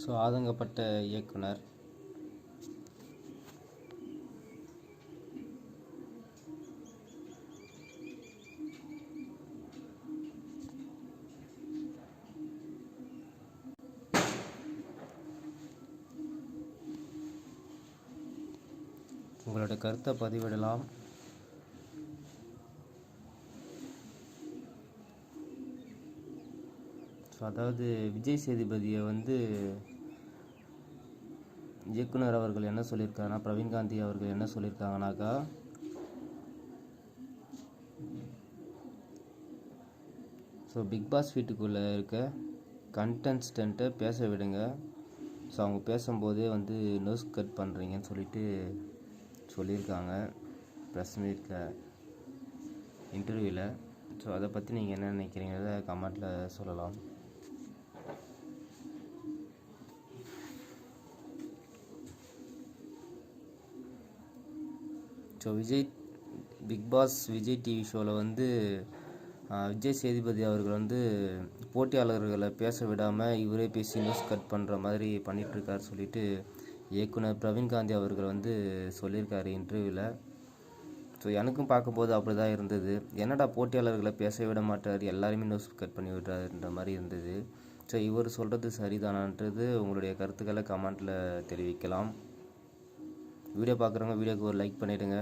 So ஆதங்கப்பட்ட இயக்குனர். உங்களோட கருத்தை பதிவிடலாம். ஸோ அதாவது விஜய் சேதுபதியை வந்து இயக்குனர் அவர்கள் என்ன சொல்லியிருக்காங்கன்னா பிரவீன் காந்தி அவர்கள் என்ன சொல்லியிருக்காங்கனாக்கா ஸோ பிக் பாஸ் வீட்டுக்குள்ளே இருக்க கண்டென்ஸ்டண்ட்டை பேச விடுங்க. ஸோ அவங்க பேசும்போதே வந்து நோஸ் கட் பண்ணுறீங்கன்னு சொல்லிட்டு சொல்லியிருக்காங்க ப்ரெஸ் மீட்டில் இன்டர்வியூவில் ஸோ அதை பற்றி நீங்கள் என்ன நினைக்கிறீங்கிறத கமெண்ட்டில் சொல்லலாம். So Vijay Bigg Boss Vijay TV ஷோவில் வந்து விஜய் சேதுபதி அவர்கள் வந்து போட்டியாளர்களை பேச விடாமல் இவரே பேசி நியூஸ் கட் பண்ணுற மாதிரி பண்ணிகிட்ருக்கார் சொல்லிட்டு இயக்குனர் பிரவீன் காந்தி அவர்கள் வந்து சொல்லியிருக்காரு இன்டர்வியூவில் ஸோ எனக்கும் பார்க்கும்போது அப்படி தான் இருந்தது. என்னடா போட்டியாளர்களை பேச விட மாட்டார் எல்லாருமே நியூஸ் கட் பண்ணி விடுறாருன்ற மாதிரி இருந்தது. ஸோ இவர் சொல்கிறது சரிதானான்றது உங்களுடைய கருத்துக்களை கமெண்ட்டில் தெரிவிக்கலாம். வீடியோ பார்க்குறவங்க வீடியோக்கு ஒரு லைக் பண்ணிவிடுங்க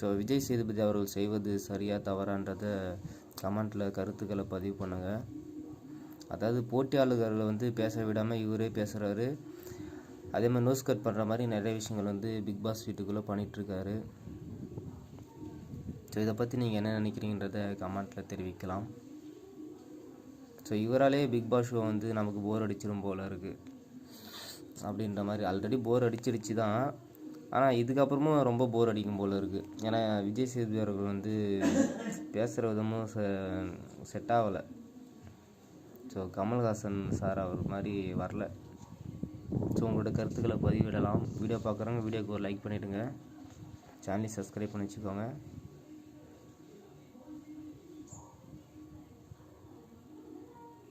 ஸோ விஜய் சேதுபதி அவர்கள் செய்வது சரியாக தவறான்றத கமெண்ட்டில் கருத்துக்களை பதிவு பண்ணுங்கள் அதாவது போட்டியாளர்களை வந்து பேச விடாமல் இவரே பேசுகிறாரு அதே மாதிரி நோஸ் கட் பண்ணுற மாதிரி நிறைய விஷயங்கள் வந்து பிக் பாஸ் வீட்டுக்குள்ளே பண்ணிகிட்ருக்காரு ஸோ இதை பற்றி நீங்கள் என்ன நினைக்கிறீங்கன்றத கமெண்ட்டில் தெரிவிக்கலாம். ஸோ இவராலே பிக் பாஸ் ஷோ வந்து நமக்கு போர் அடிச்சிடும் போல் இருக்குது அப்படின்ற மாதிரி ஆல்ரெடி போர் அடிச்சிடுச்சு தான் ஆனால் இதுக்கப்புறமும் ரொம்ப போர் அடிக்கும் போல் இருக்குது ஏன்னா விஜய் சேதுபதி அவர்கள் வந்து பேசுகிற விதமும் செ செட் ஆகலை. ஸோ கமல்ஹாசன் சார் அவர் மாதிரி வரல. ஸோ உங்களோட கருத்துக்களை பதிவிடலாம். வீடியோ பார்க்குறவங்க வீடியோக்கு ஒரு லைக் பண்ணிவிடுங்க சேனலை சப்ஸ்கிரைப் பண்ணி வச்சுக்கோங்க.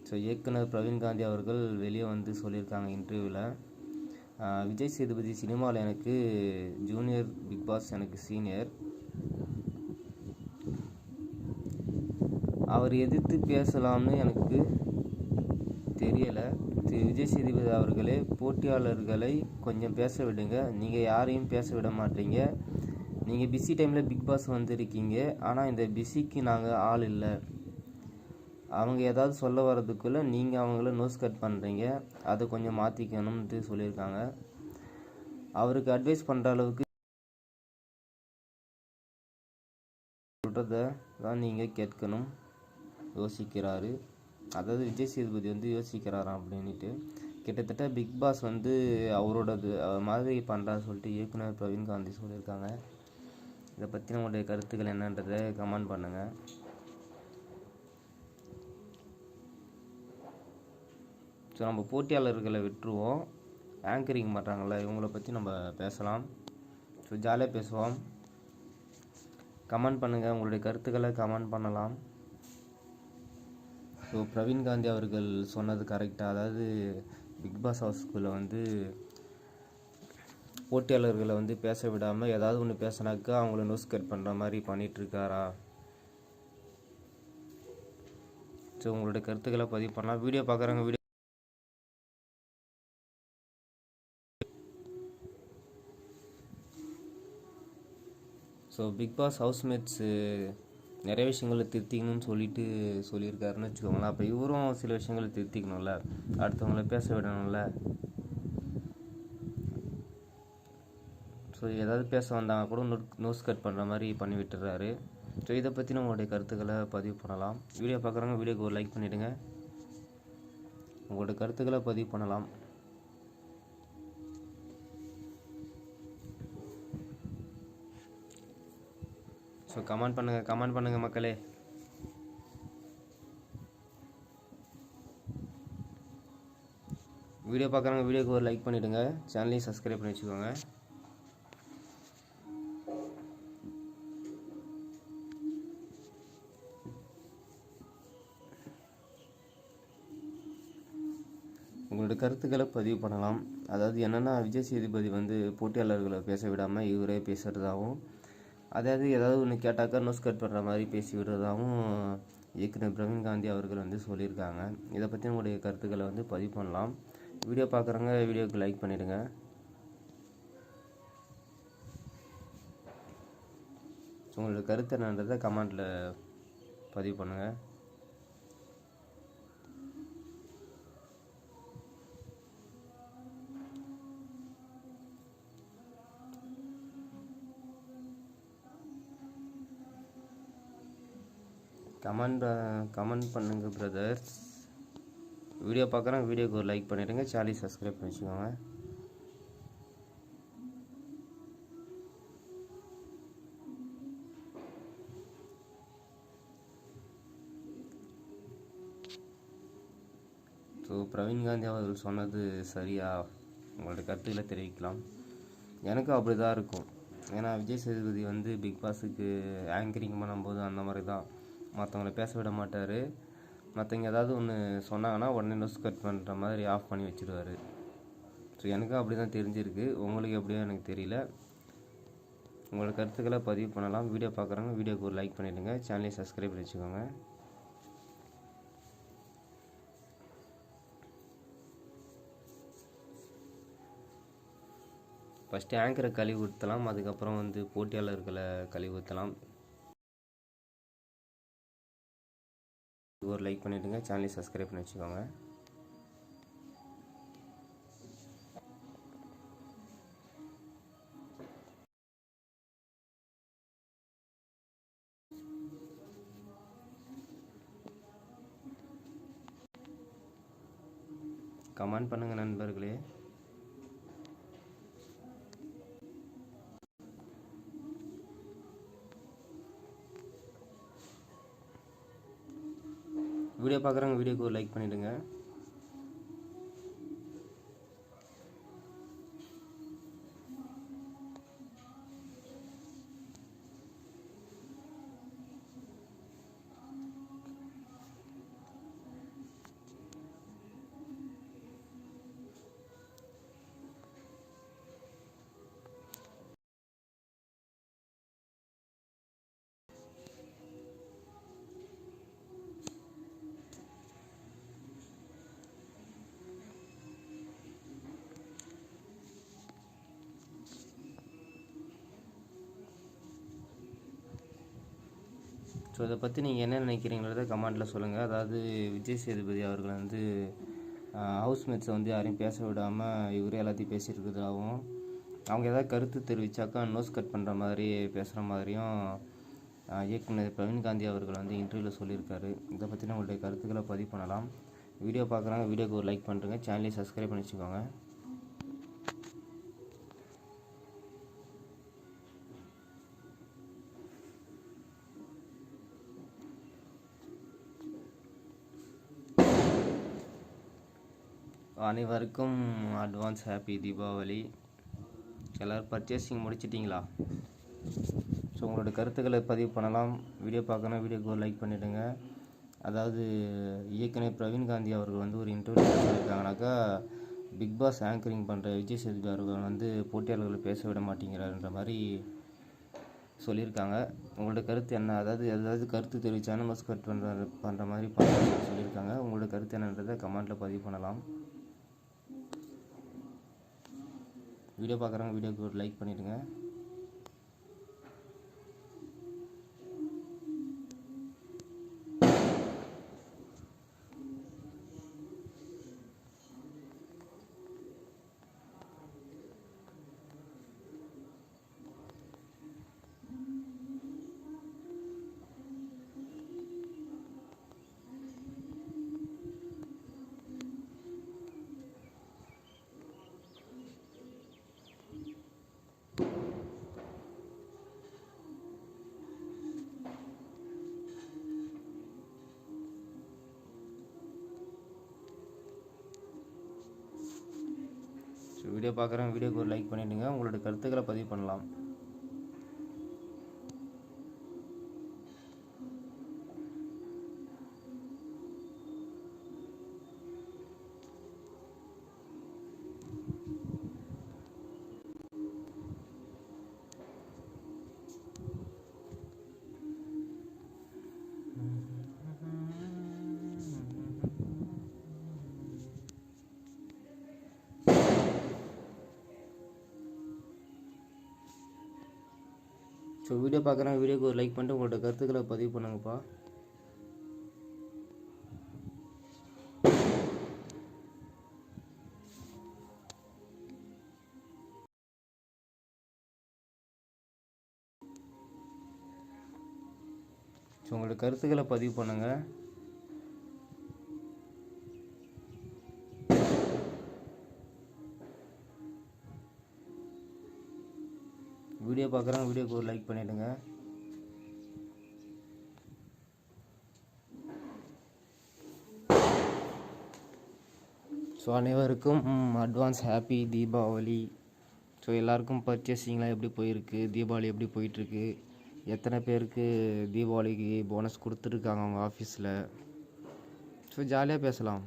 ஸோ இயக்குனர் பிரவீன் காந்தி அவர்கள் வெளியே வந்து சொல்லியிருக்காங்க இன்டர்வியூவில் விஜய் சேதுபதி சினிமாவில் எனக்கு ஜூனியர் பிக் பாஸ் எனக்கு சீனியர். அவர் எதிர்த்து பேசலாம்னு எனக்கு தெரியலை. திரு விஜய் சேதுபதி அவர்களே போட்டியாளர்களை கொஞ்சம் பேச விடுங்க. நீங்கள் யாரையும் பேச விட மாட்டீங்க. நீங்கள் பிஸி டைமில் பிக் பாஸ் வந்திருக்கீங்க. ஆனால் இந்த பிஸிக்கு நாங்கள் ஆள் இல்லை. அவங்க ஏதாவது சொல்ல வரதுக்குள்ளே நீங்கள் அவங்கள நோஸ் கட் பண்ணுறீங்க அதை கொஞ்சம் மாற்றிக்கணும்ட்டு சொல்லியிருக்காங்க. அவருக்கு அட்வைஸ் பண்ணுற அளவுக்கு சொல்கிறத தான் நீங்கள் கேட்கணும். யோசிக்கிறாரு. அதாவது விஜய் சேதுபதி வந்து யோசிக்கிறாராம் அப்படின்ட்டு கிட்டத்தட்ட பிக் பாஸ் வந்து அவரோடது அவர் மாதிரி பண்ணுறாரு சொல்லிட்டு இயக்குனர் பிரவீன் காந்தி சொல்லியிருக்காங்க. இதை பற்றி நம்மளுடைய கருத்துக்கள் என்னன்றதை கமெண்ட் பண்ணுங்கள் ஸோ நம்ம போட்டியாளர்களை விட்டுருவோம். ஆங்கரிங் பண்ணுறாங்கல்ல இவங்கள பற்றி நம்ம பேசலாம். ஸோ ஜாலியாக பேசுவோம். கமெண்ட் பண்ணுங்கள் உங்களுடைய கருத்துக்களை கமெண்ட் பண்ணலாம். ஸோ பிரவீன் காந்தி அவர்கள் சொன்னது கரெக்டாக அதாவது பிக் பாஸ் ஹவுஸ்குள்ளே வந்து போட்டியாளர்களை வந்து பேச விடாமல் ஏதாவது ஒன்று பேசினாக்கா அவங்கள நியூஸ் கட் பண்ணுற மாதிரி பண்ணிகிட்ருக்காரா ஸோ உங்களுடைய கருத்துக்களை பதிவு பண்ணலாம். வீடியோ பார்க்குறவங்க video so Bigg Boss housemates நிறைய விஷயங்களை திருத்திக்கணும்னு சொல்லிட்டு சொல்லியிருக்காருன்னு வச்சுக்கோங்களேன். அப்போ இவரும் சில விஷயங்களை திருத்திக்கணும்ல. அடுத்தவங்கள பேச விடணும்ல. ஸோ ஏதாவது பேச வந்தாங்க கூட நோஸ் கட் பண்ணுற மாதிரி பண்ணி விட்டுறாரு. ஸோ இதை பற்றின உங்களுடைய கருத்துக்களை பதிவு பண்ணலாம். வீடியோ பார்க்குறவங்க வீடியோக்கு ஒரு லைக் பண்ணிவிடுங்க உங்களோட கருத்துக்களை பதிவு பண்ணலாம். ஸோ கமெண்ட் பண்ணுங்கள் கமெண்ட் பண்ணுங்கள் மக்களே. வீடியோ பார்க்குறவங்க வீடியோக்கு ஒரு லைக் பண்ணிவிடுங்க சேனலையும் சப்ஸ்கிரைப் பண்ணி வச்சுக்கோங்க. உங்களோட கருத்துக்களை பதிவு பண்ணலாம். அதாவது என்னென்னா விஜய் சேதுபதி வந்து போட்டியாளர்களை பேச விடாமல் இவரே பேசுகிறதாகவும் அதாவது ஏதாவது ஒன்று கேட்டாக்கா நோஸ் கட் பண்ணுற மாதிரி பேசி விடுறதாகவும் இயக்குனர் பிரவீன் காந்தி அவர்கள் வந்து சொல்லியிருக்காங்க. இதை பற்றி உங்களுடைய கருத்துக்களை வந்து பதிவு பண்ணலாம். வீடியோ பார்க்குறவங்க வீடியோக்கு லைக் பண்ணிவிடுங்க உங்களோட கருத்து என்னன்றதை கமெண்டில் பதிவு பண்ணுங்கள் கமெண்ட் கமெண்ட் பண்ணுங்கள் பிரதர்ஸ் வீடியோ பார்க்குறேன் வீடியோக்கு ஒரு லைக் பண்ணிடுங்க. சேனலை சப்ஸ்கிரைப் பண்ணி வச்சுக்கோங்க. ஸோ பிரவீன் காந்தி அவர்கள் சொன்னது சரியா? உங்களோட கருத்துக்களை தெரிவிக்கலாம். எனக்கும் அப்படி தான் இருக்கும். ஏன்னா விஜய் சேதுபதி வந்து பிக் பாஸுக்கு ஆங்கரிங் பண்ணும்போது அந்த மாதிரி தான் மற்றவங்கள பேச விட மாட்டார். மற்றவங்க ஏதாவது ஒன்று சொன்னாங்கன்னா உடனே நியூஸ் கட் பண்ணுற மாதிரி ஆஃப் பண்ணி வச்சுருவார். ஸோ எனக்கும் அப்படி தான் தெரிஞ்சிருக்கு. உங்களுக்கு எப்படியோ எனக்கு தெரியல. உங்களோட கருத்துக்களை பதிவு பண்ணலாம். வீடியோ பார்க்குறவங்க வீடியோக்கு ஒரு லைக் பண்ணிவிடுங்க சேனலை சப்ஸ்கிரைப் பண்ணி வச்சுக்கோங்க. ஃபஸ்ட்டு ஆங்கரை கழுவி ஊற்றலாம் அதுக்கப்புறம் வந்து போட்டியாளர்களை கழுவி ஊற்றலாம் ஒரு லைக் பண்ணிவிடுங்க சேனலை சப்ஸ்கிரைப் பண்ணி வச்சுக்கோங்க. கமெண்ட் பண்ணுங்கள் நண்பர்களே. வீடியோ பார்க்குறவங்க வீடியோக்கு ஒரு லைக் பண்ணிவிடுங்க ஸோ இதை பற்றி நீங்கள் என்ன நினைக்கிறீங்கிறத கமெண்ட்டில் சொல்லுங்கள் அதாவது விஜய் சேதுபதி அவர்கள் வந்து ஹவுஸ்மேட்ஸை வந்து யாரையும் பேச விடாமல் இவரே எல்லாத்தையும் பேசியிருக்கிறதாகவும் அவங்க ஏதாவது கருத்து தெரிவித்தாக்கா நோஸ் கட் பண்ணுற மாதிரி பேசுகிற மாதிரியும் இயக்குனர் பிரவீன் காந்தி அவர்கள் வந்து இன்டர்வியூவில் சொல்லியிருக்காரு. இதை பற்றின உங்களுடைய கருத்துக்களை பதிவு பண்ணலாம். வீடியோ பார்க்குறாங்க வீடியோக்கு ஒரு லைக் பண்ணுறேங்க சேனலையும் சப்ஸ்கிரைப் பண்ணி வச்சுக்கோங்க அனைவருக்கும் அட்வான்ஸ் ஹாப்பி தீபாவளி. எல்லோரும் பர்ச்சேசிங் முடிச்சிட்டிங்களா? ஸோ உங்களோட கருத்துக்களை பதிவு பண்ணலாம். வீடியோ பார்க்கணும் வீடியோக்கு ஒரு லைக் பண்ணிவிடுங்க அதாவது இயக்குனர் பிரவீன் காந்தி அவர்கள் வந்து ஒரு இன்டர்வியூ பண்ணியிருக்காங்கனாக்கா பிக் பாஸ் ஆங்கரிங் பண்ணுற விஜய் சேதுபதி அவர்கள் வந்து போட்டியாளர்களை பேச விட மாட்டேங்கிறாருன்ற மாதிரி சொல்லியிருக்காங்க. உங்களோட கருத்து என்ன? அதாவது ஏதாவது கருத்து தெரிவிச்சாலும் மஸ்கட் பண்ணுற பண்ணுற மாதிரி பண்ண சொல்லியிருக்காங்க. உங்களோட கருத்து என்னன்றதை கமெண்ட்டில் பதிவு பண்ணலாம். வீடியோ பார்க்குறவங்க வீடியோக்கு ஒரு லைக் பண்ணிவிடுங்க வீடியோ பார்க்குறவங்க வீடியோக்கு ஒரு லைக் பண்ணிவிடுங்க உங்களோட கருத்துக்களை பதிவு பண்ணலாம். ஸோ வீடியோ பார்க்குறேன். வீடியோக்கு ஒரு லைக் பண்ணிட்டு உங்களோட கருத்துக்களை பதிவு பண்ணுங்கப்பா. ஸோ உங்களோட கருத்துக்களை பதிவு பண்ணுங்கள் வீடியோ பார்க்குறாங்க வீடியோக்கு ஒரு லைக் பண்ணிவிடுங்க ஸோ அனைவருக்கும் அட்வான்ஸ் ஹாப்பி தீபாவளி. ஸோ எல்லாருக்கும் பர்ச்சேசிங்லாம் எப்படி போயிருக்கு? தீபாவளி எப்படி போயிட்டுருக்கு? எத்தனை பேருக்கு தீபாவளிக்கு போனஸ் கொடுத்துருக்காங்க அவங்க ஆஃபீஸில் ஸோ ஜாலியாக பேசலாம்.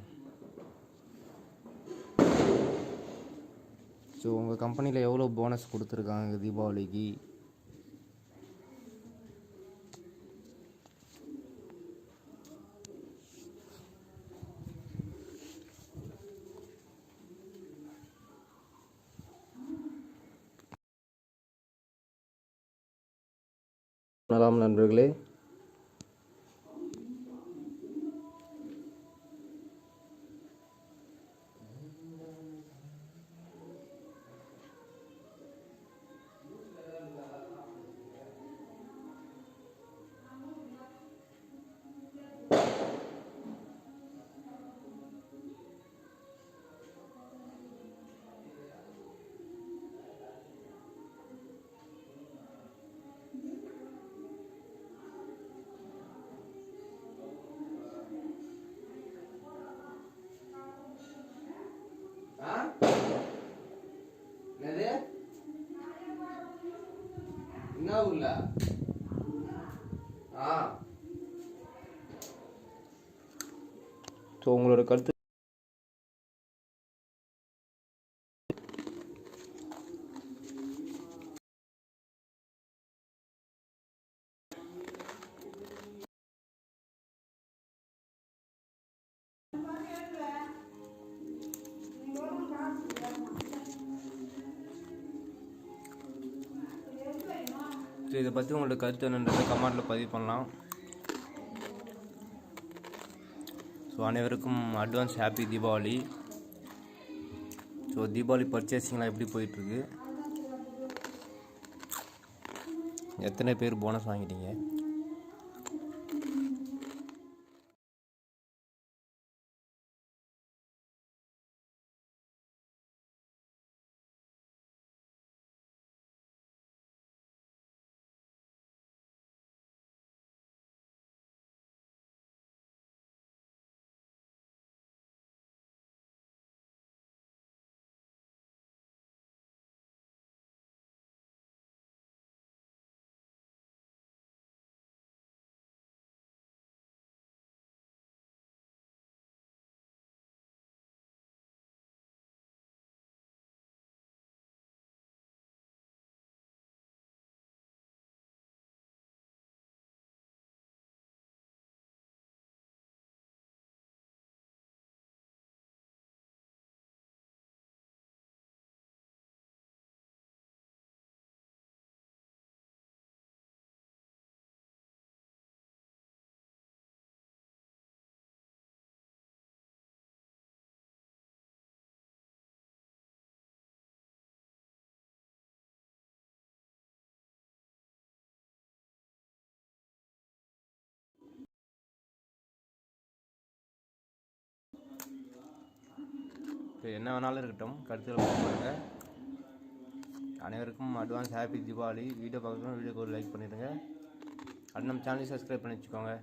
ஸோ உங்கள் கம்பெனியில் எவ்வளோ போனஸ் கொடுத்துருக்காங்க தீபாவளிக்கு? என்ன ஸோ உங்களோட கருத்து ஸோ இதை பற்றி உங்களோட கருத்து என்னன்றதை கமெண்ட்டில் பதிவு பண்ணலாம். ஸோ அனைவருக்கும் advance happy Deepavali. So Deepavali பர்ச்சேசிங்லாம் எப்படி போயிட்டுருக்கு? எத்தனை பேர் போனஸ் வாங்கிட்டீங்க? என்ன வேணாலும் இருக்கட்டும் கருத்தில் போடுங்க அனைவருக்கும் அட்வான்ஸ் ஹாப்பி தீபாவளி. வீடியோ பார்க்கணும் வீடியோக்கு ஒரு லைக் பண்ணிடுங்க. அது நம்ம சேனலை சப்ஸ்கிரைப் பண்ணி வச்சுக்கோங்க.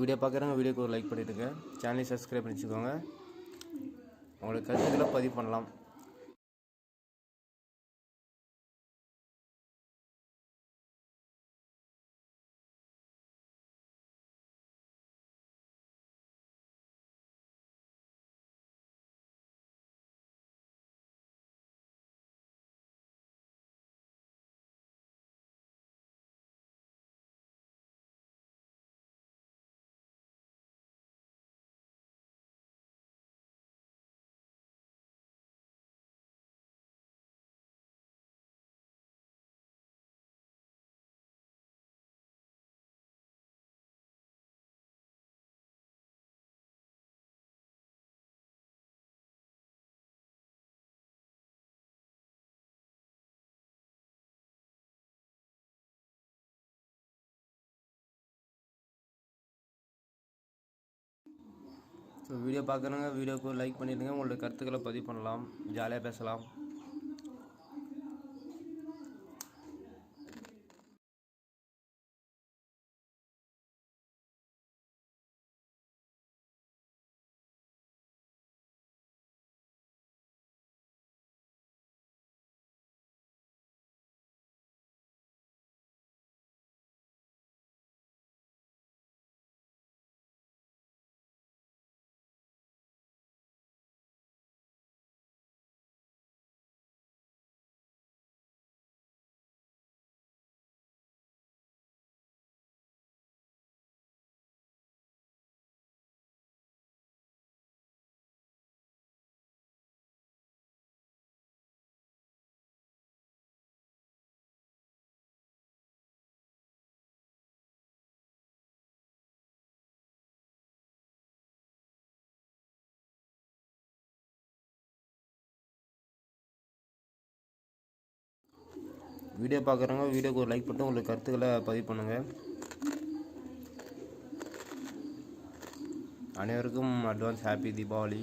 வீடியோ பார்க்குறவங்க வீடியோக்கு ஒரு லைக் பண்ணிவிடுங்க சேனலை சப்ஸ்கிரைப் பண்ணி வச்சுக்கோங்க உங்களோட கருத்துக்களை பதிவு பண்ணலாம். ஸோ வீடியோ பார்க்குறவங்க வீடியோக்கு லைக் பண்ணிவிடுங்க உங்களோட கருத்துக்களை பதிவு பண்ணலாம். ஜாலியாக பேசலாம். வீடியோ பார்க்குறவங்க வீடியோக்கு ஒரு லைக் பண்ணிட்டு உங்களுக்கு கருத்துக்களை பதிவு பண்ணுங்கள் அனைவருக்கும் அட்வான்ஸ் ஹாப்பி தீபாவளி.